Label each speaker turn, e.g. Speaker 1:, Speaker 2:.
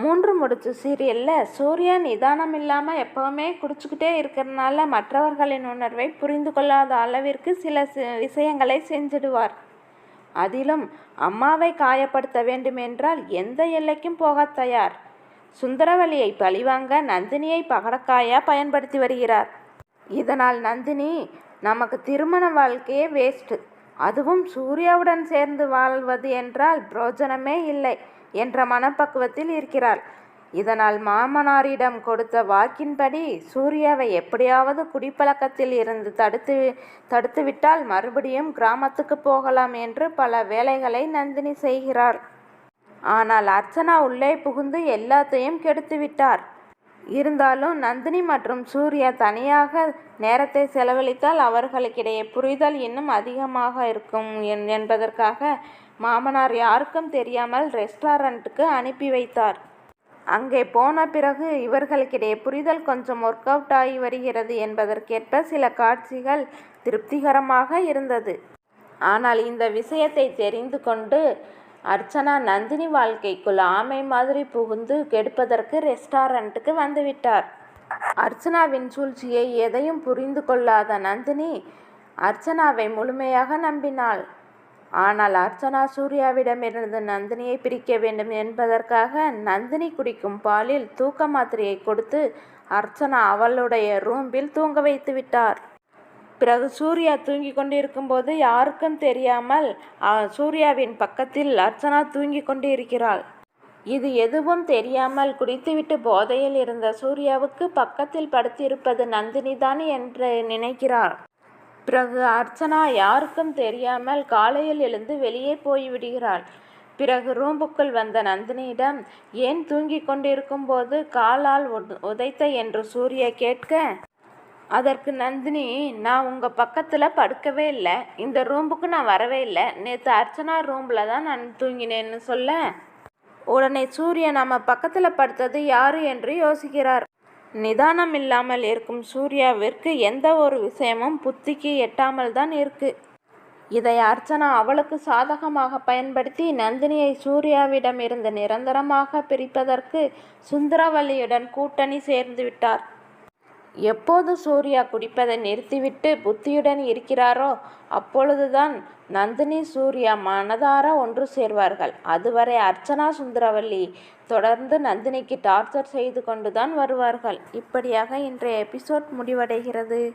Speaker 1: மூன்று முடிச்சு சீரியலில் சூர்யா நிதானம் இல்லாமல் எப்போவுமே குடிச்சுக்கிட்டே இருக்கிறனால மற்றவர்களின் உணர்வை புரிந்து கொள்ளாத அளவிற்கு சில விஷயங்களை செஞ்சிடுவார். அதிலும் அம்மாவை காயப்படுத்த வேண்டுமென்றால் எந்த எல்லைக்கும் போகத் தயார். சுந்தரவலியை பழிவாங்க நந்தினியை பகடக்காயா பயன்படுத்தி வருகிறார். இதனால் நந்தினி நமக்கு திருமண வாழ்க்கையே வேஸ்ட்டு அதுவும் சூர்யாவுடன் சேர்ந்து வாழ்வது என்றால் பிரோஜனமே இல்லை. என்ற மனப்பக்குவத்தில் இருக்கிறாள். இதனால் மாமனாரிடம் கொடுத்த வாக்கின்படி சூர்யாவை எப்படியாவது குடிப்பழக்கத்தில் இருந்து தடுத்து தடுத்துவிட்டால் மறுபடியும் கிராமத்துக்கு போகலாம் என்று பல வேலைகளை நந்தினி செய்கிறாள். ஆனால் அர்ச்சனா உள்ளே புகுந்து எல்லாத்தையும் கெடுத்து விட்டார் இருந்தாலும் நந்தினி மற்றும் சூர்யா தனியாக நேரத்தை செலவழித்தால் அவர்களுக்கிடையே புரிதல் இன்னும் அதிகமாக இருக்கும் என்- என்பதற்காக மாமனார் யாருக்கும் தெரியாமல் ரெஸ்டாரண்ட்டுக்கு அனுப்பி வைத்தார். அங்கே போன பிறகு இவர்களுக்கிடையே புரிதல் கொஞ்சம் ஒர்க் அவுட் ஆகி வருகிறது என்பதற்கேற்ப சில காட்சிகள் திருப்திகரமாக இருந்தது. ஆனால் இந்த விஷயத்தை தெரிந்து கொண்டு அர்ச்சனா நந்தினி வாழ்க்கைக்குள் ஆமை மாதிரி புகுந்து கெடுப்பதற்கு ரெஸ்டாரண்ட்டுக்கு வந்துவிட்டார் அர்ச்சனாவின் சூழ்ச்சியை எதையும் புரிந்து கொள்ளாத நந்தினி அர்ச்சனாவை முழுமையாக நம்பினாள். ஆனால் அர்ச்சனா சூர்யாவிடமிருந்து நந்தினியை பிரிக்க வேண்டும் என்பதற்காக நந்தினி குடிக்கும் பாலில் தூக்க மாத்திரையை கொடுத்து அர்ச்சனா அவளுடைய ரூம்பில் தூங்க வைத்து விட்டார். பிறகு சூர்யா தூங்கி கொண்டிருக்கும்போது யாருக்கும் தெரியாமல் சூர்யாவின் பக்கத்தில் அர்ச்சனா தூங்கி கொண்டிருக்கிறாள். இது எதுவும் தெரியாமல் குடித்துவிட்டு போதையில் இருந்த சூர்யாவுக்கு பக்கத்தில் படுத்திருப்பது நந்தினிதான் என்று நினைக்கிறார். பிறகு அர்ச்சனா யாருக்கும் தெரியாமல் காலையில் எழுந்து வெளியே போய்விடுகிறாள். பிறகு ரூம்புக்குள் வந்த நந்தினியிடம் ஏன் தூங்கிக் கொண்டிருக்கும் போது காலால் உத- உதைத்த? என்று சூர்யா கேட்க அதற்கு நந்தினி நான் உங்கள் பக்கத்தில் படுக்கவே இல்லை. இந்த ரூமுக்கு நான் வரவே இல்லை. நேற்று அர்ச்சனா ரூமில் தான் நான் தூங்கினேன்னு சொல்ல. உடனே சூர்யா நம்ம பக்கத்தில் படுத்தது யாரு என்று யோசிக்கிறார். நிதானம் இல்லாமல் இருக்கும் சூர்யாவிற்கு எந்த ஒரு விஷயமும் புத்திக்கு எட்டாமல் தான் இருக்கு. இதை அர்ச்சனா அவளுக்கு சாதகமாக பயன்படுத்தி நந்தினியை சூர்யாவிடம் இருந்து நிரந்தரமாக பிரிப்பதற்கு சுந்தரவல்லியுடன் கூட்டணி சேர்ந்து விட்டார். எப்போது சூர்யா குடிப்பதை நிறுத்திவிட்டு புத்தியுடன் இருக்கிறாரோ அப்பொழுதுதான் நந்தினி சூர்யா மனதார ஒன்று சேர்வார்கள். அதுவரை அர்ச்சனா சுந்தரவல்லி தொடர்ந்து நந்தினிக்கு டார்ச்சர் செய்து கொண்டுதான் வருவார்கள். இப்படியாக இன்றைய எபிசோட் முடிவடைகிறது.